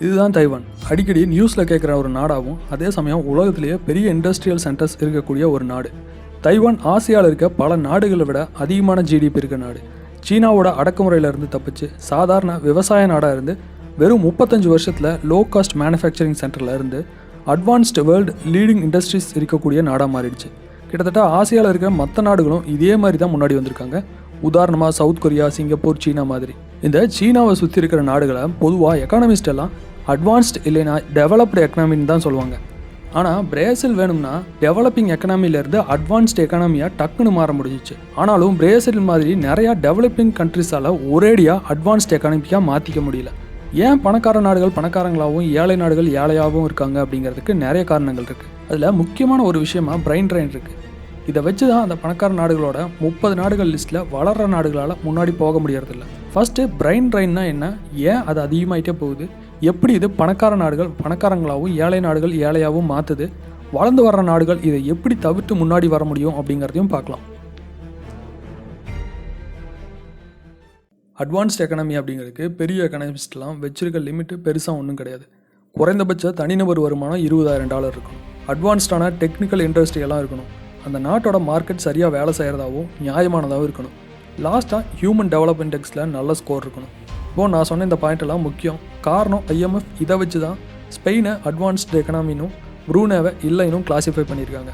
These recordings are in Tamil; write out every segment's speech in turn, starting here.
இதுதான் தைவான். அடிக்கடி நியூஸில் கேட்குற ஒரு நாடாகவும் அதே சமயம் உலகத்திலேயே பெரிய இண்டஸ்ட்ரியல் சென்டர்ஸ் இருக்கக்கூடிய ஒரு நாடு. தைவான் ஆசியாவில் இருக்க பல நாடுகளை விட அதிகமான ஜிடிபி இருக்க நாடு. சீனாவோட அடக்குமுறையிலிருந்து தப்பிச்சு சாதாரண விவசாய நாடாக இருந்து வெறும் முப்பத்தஞ்சு வருஷத்தில் லோ காஸ்ட் மேனுஃபேக்சரிங் சென்டரில் இருந்து அட்வான்ஸ்டு வேர்ல்டு லீடிங் இண்டஸ்ட்ரீஸ் இருக்கக்கூடிய நாடாக மாறிடுச்சு. கிட்டத்தட்ட ஆசியாவில் இருக்கிற மற்ற நாடுகளும் இதே மாதிரி தான் முன்னாடி வந்திருக்காங்க. உதாரணமாக சவுத் கொரியா சிங்கப்பூர் சீனா மாதிரி. இந்த சீனாவை சுற்றி இருக்கிற நாடுகளை பொதுவாக எக்கானமிஸ்ட் எல்லாம் அட்வான்ஸ்ட் இல்லைனா டெவலப்டு எக்கனாமின்னு தான் சொல்லுவாங்க. ஆனால் பிரேசில் வேணும்னா டெவலப்பிங் எக்கனாமிலேருந்து அட்வான்ஸ்ட் எக்கனாமியாக டக்குன்னு மாற முடிஞ்சிச்சு. ஆனாலும் பிரேசில் மாதிரி நிறையா டெவலப்பிங் கண்ட்ரிஸால் ஒரேடியாக அட்வான்ஸ்ட் எக்கனாமிக்காக மாற்றிக்க முடியல. ஏன் பணக்கார நாடுகள் பணக்காரங்களாகவும் ஏழை நாடுகள் ஏழையாகவும் இருக்காங்க அப்படிங்கிறதுக்கு நிறைய காரணங்கள் இருக்குது அதில் முக்கியமான ஒரு விஷயமா பிரெயின் ட்ரெயின் இருக்குது இதை வச்சு தான் அந்த பணக்கார நாடுகளோட முப்பது நாடுகள் லிஸ்ட்டில் வளர்கிற நாடுகளால் முன்னாடி போக முடியறதில்ல. ஃபஸ்ட்டு பிரைன் ட்ரெயின்னா என்ன? ஏன் அது அதிகமாயிட்டே போகுது? எப்படி இது பணக்கார நாடுகள் பணக்காரங்களாகவும் ஏழை நாடுகள் ஏழையாகவும் மாற்றுது வளர்ந்து வர்ற நாடுகள் இதை எப்படி தவிர்த்து முன்னாடி வர முடியும் அப்படிங்கிறதையும் பார்க்கலாம். அட்வான்ஸ்ட் எக்கனாமி அப்படிங்கிறதுக்கு பெரிய எக்கனாமிஸ்ட்லாம் வச்சிருக்க லிமிட்டு பெருசாக ஒன்றும் கிடையாது. குறைந்தபட்ச தனிநபர் வருமானம் இருபதாயிரம் டாலர் இருக்கணும் அட்வான்ஸ்டான டெக்னிக்கல் இண்டஸ்ட்ரியெல்லாம் இருக்கணும். அந்த நாட்டோட மார்க்கெட் சரியாக வேலை செய்கிறதாகவும் நியாயமானதாகவும் இருக்கணும். லாஸ்ட்டாக ஹியூமன் டெவலப் இண்டெக்ஸில் நல்ல ஸ்கோர் இருக்கணும். இப்போது நான் சொன்ன இந்த பாயிண்டெல்லாம் முக்கியம். காரணம் ஐஎம்எஃப் இதை வச்சு தான் ஸ்பெயினை அட்வான்ஸ்டு எக்கனாமினும் ப்ரூனேவை இல்லைனும் கிளாஸிஃபை பண்ணியிருக்காங்க.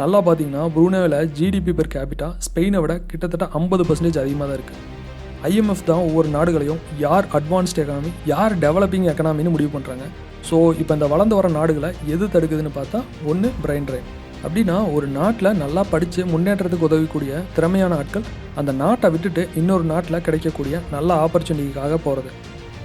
நல்லா பார்த்தீங்கன்னா ப்ரூனேவில் ஜிடிபி பெர் கேபிட்டா ஸ்பெயினை விட கிட்டத்தட்ட ஐம்பது பர்சன்டேஜ் அதிகமாக தான் இருக்குது ஐஎம்எஃப் தான் ஒவ்வொரு நாடுகளையும் யார் அட்வான்ஸ்டு எக்கனாமி யார் டெவலப்பிங் எக்கனாமின்னு முடிவு பண்ணுறாங்க ஸோ இப்போ இந்த வளர்ந்து வர நாடுகளை எது தடுக்குதுன்னு பார்த்தா ஒன்று பிரெயின் ட்ரைன் அப்படின்னா ஒரு நாட்டில் நல்லா படித்து முன்னேற்றத்துக்கு உதவக்கூடிய திறமையான ஆட்கள் அந்த நாட்டை விட்டுட்டு இன்னொரு நாட்டில் கிடைக்கக்கூடிய நல்ல ஆப்பர்ச்சுனிட்டிக்காக போகிறது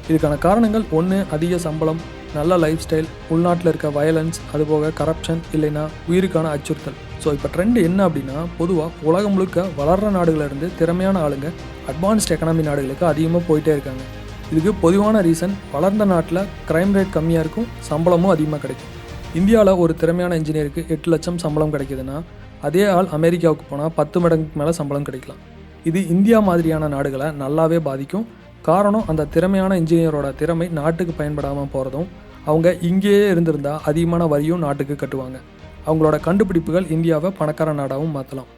இதுக்கான காரணங்கள் ஒன்று அதிக சம்பளம் நல்ல லைஃப் ஸ்டைல் உள்நாட்டில் இருக்க வயலன்ஸ் அதுபோக கரப்ஷன் இல்லைன்னா உயிருக்கான அச்சுறுத்தல். ஸோ இப்போ ட்ரெண்ட் என்ன அப்படின்னா பொதுவாக உலகம் முழுக்க வளர்கிற நாடுகளிலிருந்து திறமையான ஆளுங்க அட்வான்ஸ்ட் எக்கனாமி நாடுகளுக்கு அதிகமாக போயிட்டே இருக்காங்க. இதுக்கு பொதுவான ரீசன் வளர்ந்த நாட்டில் க்ரைம் ரேட் கம்மியாக இருக்கும் சம்பளமும் அதிகமாக கிடைக்கும். இந்தியாவில் ஒரு திறமையான இன்ஜினியருக்கு எட்டு லட்சம் சம்பளம் கிடைக்குதுன்னா அதே ஆள் அமெரிக்காவுக்கு போனால் பத்து மடங்குக்கு மேலே சம்பளம் கிடைக்கலாம். இது இந்தியா மாதிரியான நாடுகளை நல்லாவே பாதிக்கும். காரணம் அந்த திறமையான இன்ஜினியரோட திறமை நாட்டுக்கு பயன்படாமல் போகிறதும் அவங்க இங்கேயே இருந்திருந்தா அதிகமான வரியும் நாட்டுக்கு கட்டுவாங்க. அவங்களோட கண்டுபிடிப்புகள் இந்தியாவை பணக்கார நாடாகவும் மாற்றலாம்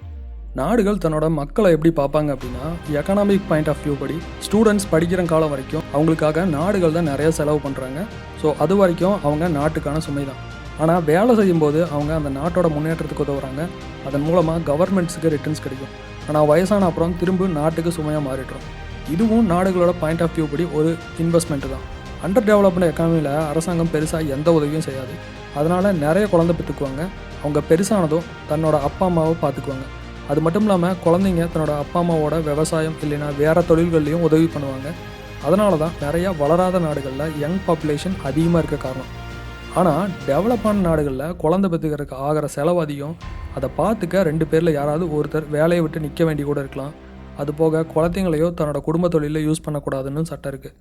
நாடுகள் தன்னோட மக்களை எப்படி பார்ப்பாங்க அப்படின்னா எக்கனாமிக் பாயிண்ட் ஆஃப் வியூ படி ஸ்டூடெண்ட்ஸ் படிக்கிற காலம் வரைக்கும் அவங்களுக்காக நாடுகள் தான் நிறைய செலவு பண்ணுறாங்க ஸோ அது வரைக்கும் அவங்க நாட்டுக்கான சுமை தான் ஆனால் வேலை செய்யும்போது அவங்க அந்த நாட்டோட முன்னேற்றத்துக்கு உதவுறாங்க. அதன் மூலமாக கவர்மெண்ட்ஸுக்கு ரிட்டர்ன்ஸ் கிடைக்கும். ஆனால் வயசான அப்புறம் திரும்ப நாட்டுக்கு சுமையாக மாறிடுறோம். இதுவும் நாடுகளோட பாயிண்ட் ஆஃப் வியூ படி ஒரு இன்வெஸ்ட்மெண்ட் தான். அண்டர் டெவலப்டு எக்கானமியில் அரசாங்கம் பெருசாக எந்த உதவியும் செய்யாது. அதனால் நிறைய குழந்தை பெற்றுக்குவாங்க. அவங்க பெருசானதும் தன்னோட அப்பா அம்மாவை பார்த்துக்குவாங்க. அது மட்டும் இல்லாமல் குழந்தைங்க தன்னோட அப்பா அம்மாவோட விவசாயம் இல்லைன்னா வேறு தொழில்கள்லையும் உதவி பண்ணுவாங்க. அதனால தான் நிறையா வளராத நாடுகளில் யங் பாப்புலேஷன் அதிகமாக இருக்க காரணம். ஆனால் டெவலப்பான நாடுகளில் குழந்தை பெற்றுக்கிறதுக்கு ஆகிற செலவு அதிகம் அதை பார்த்துக்க ரெண்டு பேரில் யாராவது ஒருத்தர் வேலையை விட்டு நிற்க வேண்டி கூட இருக்கலாம். அது போக குழந்தைங்களையோ தன்னோட குடும்ப தொழிலில் யூஸ் பண்ணக்கூடாதுன்னு சட்டம் இருக்குது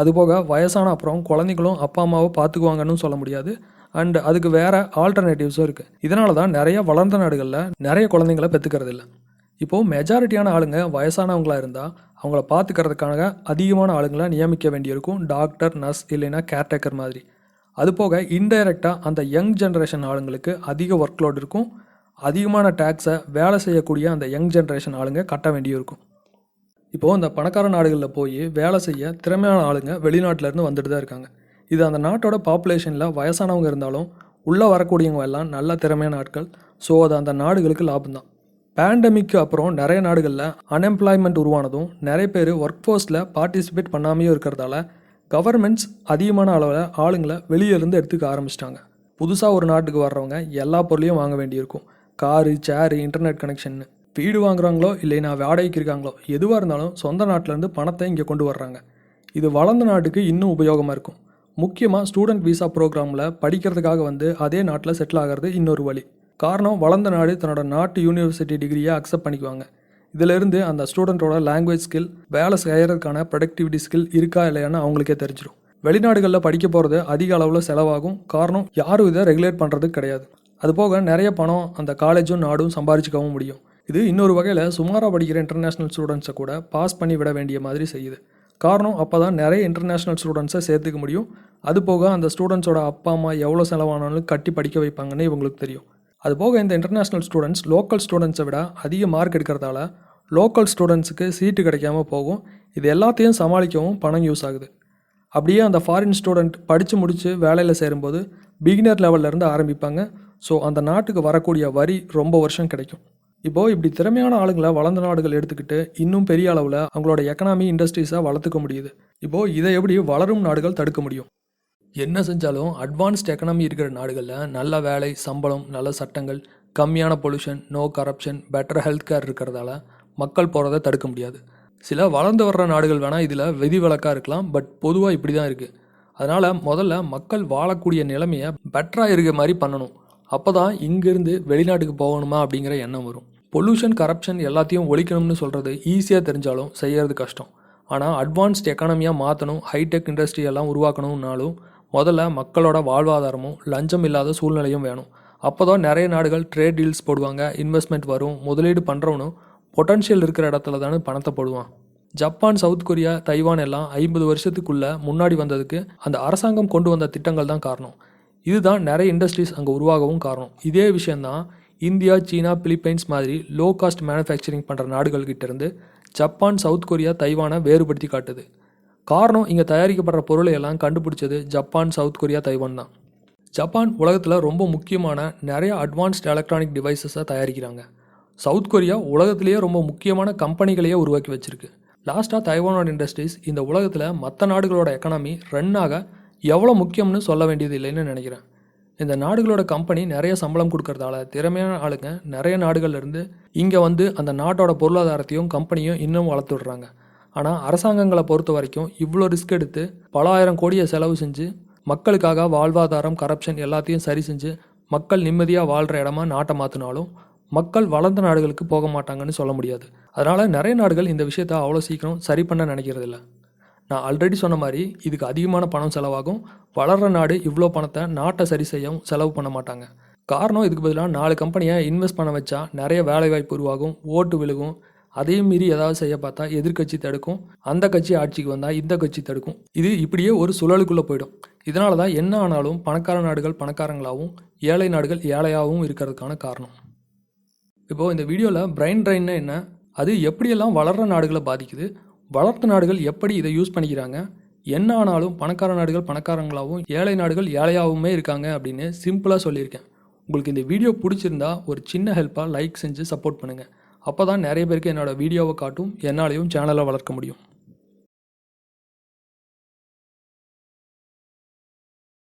அதுபோக வயசான அப்புறம் குழந்தைங்களும் அப்பா அம்மாவை பார்த்துக்குவாங்கன்னு சொல்ல முடியாது. அண்ட் அதுக்கு வேற ஆல்டர்னேட்டிவ்ஸும் இருக்குது இதனால தான் நிறைய வளர்ந்த நாடுகளில் நிறைய குழந்தைங்கள பெற்றுக்கிறது இல்லை. இப்போது மெஜாரிட்டியான ஆளுங்க வயசானவங்களாக இருந்தால் அவங்கள பார்த்துக்கிறதுக்காக அதிகமான ஆளுங்களை நியமிக்க வேண்டியிருக்கும். டாக்டர் நர்ஸ் இல்லைன்னா கேர்டேக்கர் மாதிரி. அது போக இன்டைரக்டாக அந்த யங் ஜென்ரேஷன் ஆளுங்களுக்கு அதிக ஒர்க் லோட் இருக்கும். அதிகமான டேக்ஸை வேலை செய்யக்கூடிய அந்த யங் ஜென்ரேஷன் ஆளுங்க கட்ட வேண்டியிருக்கும் இப்போது இந்த பணக்கார நாடுகளில் போய் வேலை செய்ய திறமையான ஆளுங்க வெளிநாட்டிலேருந்து வந்துட்டு தான் இருக்காங்க. இது அந்த நாட்டோட பாப்புலேஷனில் வயசானவங்க இருந்தாலும் உள்ளே வரக்கூடியவங்க எல்லாம் நல்ல திறமையான ஆட்கள். ஸோ அது அந்த நாடுகளுக்கு லாபம் தான் பேண்டமிக்கு அப்புறம் நிறைய நாடுகளில் அன்எம்ப்ளாய்மெண்ட் உருவானதும் நிறைய பேர் ஒர்க் ஃபோர்ஸில் பார்ட்டிசிபேட் பண்ணாமையும் இருக்கிறதால கவர்மெண்ட்ஸ் அதிகமான அளவில் ஆளுங்களை வெளியிலேருந்து எடுத்துக்க ஆரம்பிச்சிட்டாங்க. புதுசாக ஒரு நாட்டுக்கு வர்றவங்க எல்லா பொருளையும் வாங்க வேண்டியிருக்கும். காரு சேரு இன்டர்நெட் கனெக்ஷன் வீடு வாங்குறாங்களோ இல்லைனா வாடகைக்கு இருக்காங்களோ எதுவாக இருந்தாலும் சொந்த நாட்டிலேருந்து பணத்தை இங்கே கொண்டு வர்றாங்க. இது வளர்ந்த நாட்டுக்கு இன்னும் உபயோகமாக இருக்கும். முக்கியமாக ஸ்டூடெண்ட் விசா ப்ரோக்ராமில் படிக்கிறதுக்காக வந்து அதே நாட்டில் செட்டில் ஆகிறது இன்னொரு வழி. காரணம் வளர்ந்த நாடு தன்னோட நாட்டு யூனிவர்சிட்டி டிகிரியை அக்செப்ட் பண்ணிக்குவாங்க. இதிலிருந்து அந்த ஸ்டூடெண்ட்டோட லாங்குவேஜ் ஸ்கில் வேலை செய்கிறதுக்கான ப்ரொடக்டிவிட்டி ஸ்கில் இருக்கா இல்லையான்னு அவங்களுக்கே தெரிஞ்சிடும் வெளிநாடுகளில் படிக்க போகிறது அதிக அளவில் செலவாகும். காரணம் யாரும் இதை ரெகுலேட் பண்ணுறது கிடையாது. அதுபோக நிறைய பணம் அந்த காலேஜும் நாடும் சம்பாரிச்சிக்கவும் முடியும். இது இன்னொரு வகையில் சுமாராக படிக்கிற இன்டர்நேஷ்னல் ஸ்டூடெண்ட்ஸை கூட பாஸ் பண்ணி விட வேண்டிய மாதிரி செய்யுது. காரணம் அப்போ தான் நிறைய இன்டர்நேஷ்னல் ஸ்டூடெண்ட்ஸை சேர்த்துக்க முடியும். அது போக அந்த ஸ்டூடெண்ட்ஸோட அப்பா அம்மா எவ்வளோ செலவானாலும் கட்டி படிக்க வைப்பாங்கன்னு இவங்களுக்கு தெரியும். அது போக இந்த இன்டர்நேஷ்னல் ஸ்டூடெண்ட்ஸ் லோக்கல் ஸ்டூடெண்ட்ஸை விட அதிக மார்க் எடுக்கிறதால லோக்கல் ஸ்டூடெண்ட்ஸுக்கு சீட்டு கிடைக்காம போகும். இது எல்லாத்தையும் சமாளிக்கவும் பணம் யூஸ் ஆகுது. அப்படியே அந்த ஃபாரின் ஸ்டூடெண்ட் படித்து முடித்து வேலையில் சேரும்போது பிகினர் இருந்து ஆரம்பிப்பாங்க. ஸோ அந்த நாட்டுக்கு வரக்கூடிய வரி ரொம்ப வருஷம் கிடைக்கும். இப்போது இப்படி திறமையான ஆளுங்களை வளர்ந்த நாடுகள் எடுத்துக்கிட்டு இன்னும் பெரிய அளவில் அவங்களோட எக்கனாமி இண்டஸ்ட்ரீஸை வளர்த்துக்க முடியுது. இப்போது இதை எப்படி வளரும் நாடுகள் தடுக்க முடியும்? என்ன செஞ்சாலும் அட்வான்ஸ்ட் எக்கனாமி இருக்கிற நாடுகளில் நல்ல வேலை சம்பளம் நல்ல சட்டங்கள் கம்மியான pollution no corruption better health care இருக்கிறதால மக்கள் போகிறத தடுக்க முடியாது. சில வளர்ந்து வர்ற நாடுகள் வேணால் இதில் விதிவிலக்காக இருக்கலாம் பட் பொதுவாக இப்படி தான் இருக்குது அதனால் முதல்ல மக்கள் வாழக்கூடிய நிலைமையை பெட்டராக இருக்க மாதிரி பண்ணணும். அப்போ தான் இங்கேருந்து வெளிநாட்டுக்கு போகணுமா அப்படிங்கிற எண்ணம் வரும். பொல்யூஷன் கரப்ஷன் எல்லாத்தையும் ஒழிக்கணும்னு சொல்கிறது ஈஸியாக தெரிஞ்சாலும் செய்கிறது கஷ்டம். ஆனால் அட்வான்ஸ்ட் எக்கானமியாக மாற்றணும் ஹைடெக் இண்டஸ்ட்ரி எல்லாம் உருவாக்கணும்னாலும் முதல்ல மக்களோட வாழ்வாதாரமும் லஞ்சம் இல்லாத சூழ்நிலையும் வேணும். அப்போ தான் நிறைய நாடுகள் ட்ரேட் டீல்ஸ் போடுவாங்க இன்வெஸ்ட்மெண்ட் வரும் முதலீடு பண்ணுறவனும் பொட்டன்ஷியல் இருக்கிற இடத்துல தானே பணத்தை போடுவான். ஜப்பான் சவுத் கொரியா தைவான் எல்லாம் ஐம்பது வருஷத்துக்குள்ளே முன்னாடி வந்ததுக்கு அந்த அரசாங்கம் கொண்டு வந்த திட்டங்கள் தான் காரணம். இதுதான் நிறைய இண்டஸ்ட்ரீஸ் அங்கே உருவாகவும் காரணம். இதே விஷயந்தான் இந்தியா சீனா பிலிப்பைன்ஸ் மாதிரி லோ காஸ்ட் மேனுஃபேக்சரிங் பண்ணுற நாடுகள்கிட்ட இருந்து ஜப்பான் சவுத் கொரியா தைவானை வேறுபடுத்தி காட்டுது. காரணம் இங்கே தயாரிக்கப்படுற பொருளை எல்லாம் கண்டுபிடிச்சது ஜப்பான் சவுத் கொரியா தைவான் தான். ஜப்பான் உலகத்தில் ரொம்ப முக்கியமான நிறைய அட்வான்ஸ்ட் எலக்ட்ரானிக் டிவைசஸை தயாரிக்கிறாங்க. சவுத் கொரியா உலகத்திலேயே ரொம்ப முக்கியமான கம்பெனிகளையே உருவாக்கி வச்சிருக்கு. லாஸ்ட்டாக தைவானோட இண்டஸ்ட்ரீஸ் இந்த உலகத்தில் மற்ற நாடுகளோட எக்கனாமி ரன் ஆக எவ்வளோ முக்கியம்னு சொல்ல வேண்டியது இல்லைன்னு நினைக்கிறேன். இந்த நாடுகளோட கம்பெனி நிறைய சம்பளம் கொடுக்கறதால திறமையான ஆளுங்க நிறைய நாடுகள்லேருந்து இங்கே வந்து அந்த நாட்டோட பொருளாதாரத்தையும் கம்பெனியும் இன்னும் வளர்த்து விடுறாங்க. ஆனால் அரசாங்கங்களை பொறுத்த வரைக்கும் இவ்வளோ ரிஸ்க் எடுத்து பல ஆயிரம் கோடியை செலவு செஞ்சு மக்களுக்காக வாழ்வாதாரம் கரப்ஷன் எல்லாத்தையும் சரி செஞ்சு மக்கள் நிம்மதியாக வாழ்கிற இடமா நாட்டை மாற்றினாலும் மக்கள் வளர்ந்த நாடுகளுக்கு போக மாட்டாங்கன்னு சொல்ல முடியாது. அதனால் நிறைய நாடுகள் இந்த விஷயத்தை அவ்வளோ சீக்கிரம் சரி பண்ண நினைக்கிறதில்ல. நான் ஆல்ரெடி சொன்ன மாதிரி இதுக்கு அதிகமான பணம் செலவாகும். வளர்கிற நாடு இவ்வளோ பணத்தை நாட்டை சரி செய்யவும் செலவு பண்ண மாட்டாங்க. காரணம் இதுக்கு பதிலாக நாலு கம்பெனியை இன்வெஸ்ட் பண்ண வச்சா நிறைய வேலைவாய்ப்பு உருவாகும் ஓட்டு விழுகும் அதையும் மீறி ஏதாவது செய்ய பார்த்தா எதிர்க்கட்சி தடுக்கும் அந்த கட்சி ஆட்சிக்கு வந்தால் இந்த கட்சி தடுக்கும். இது இப்படியே ஒரு சுழலுக்குள்ளே போயிடும். இதனால தான் என்ன ஆனாலும் பணக்கார நாடுகள் பணக்காரங்களாகவும் ஏழை நாடுகள் ஏழையாகவும் இருக்கிறதுக்கான காரணம். இப்போது இந்த வீடியோவில் பிரைன் ட்ரைன்னா என்ன? அது எப்படியெல்லாம் வளர்கிற நாடுகளை பாதிக்குது? வளர்த்த நாடுகள் எப்படி இதை யூஸ் பண்ணிக்கிறாங்க? என்ன ஆனாலும் பணக்கார நாடுகள் பணக்காரங்களாகவும் ஏழை நாடுகள் ஏழையாகவுமே இருக்காங்க அப்படின்னு சிம்பிளாக சொல்லியிருக்கேன். உங்களுக்கு இந்த வீடியோ பிடிச்சிருந்தா ஒரு சின்ன ஹெல்ப்பாக லைக் செஞ்சு சப்போர்ட் பண்ணுங்கள் அப்போ தான் நிறைய பேருக்கு என்னோடய வீடியோவை காட்டும் என்னாலையும் சேனலை வளர்க்க முடியும்.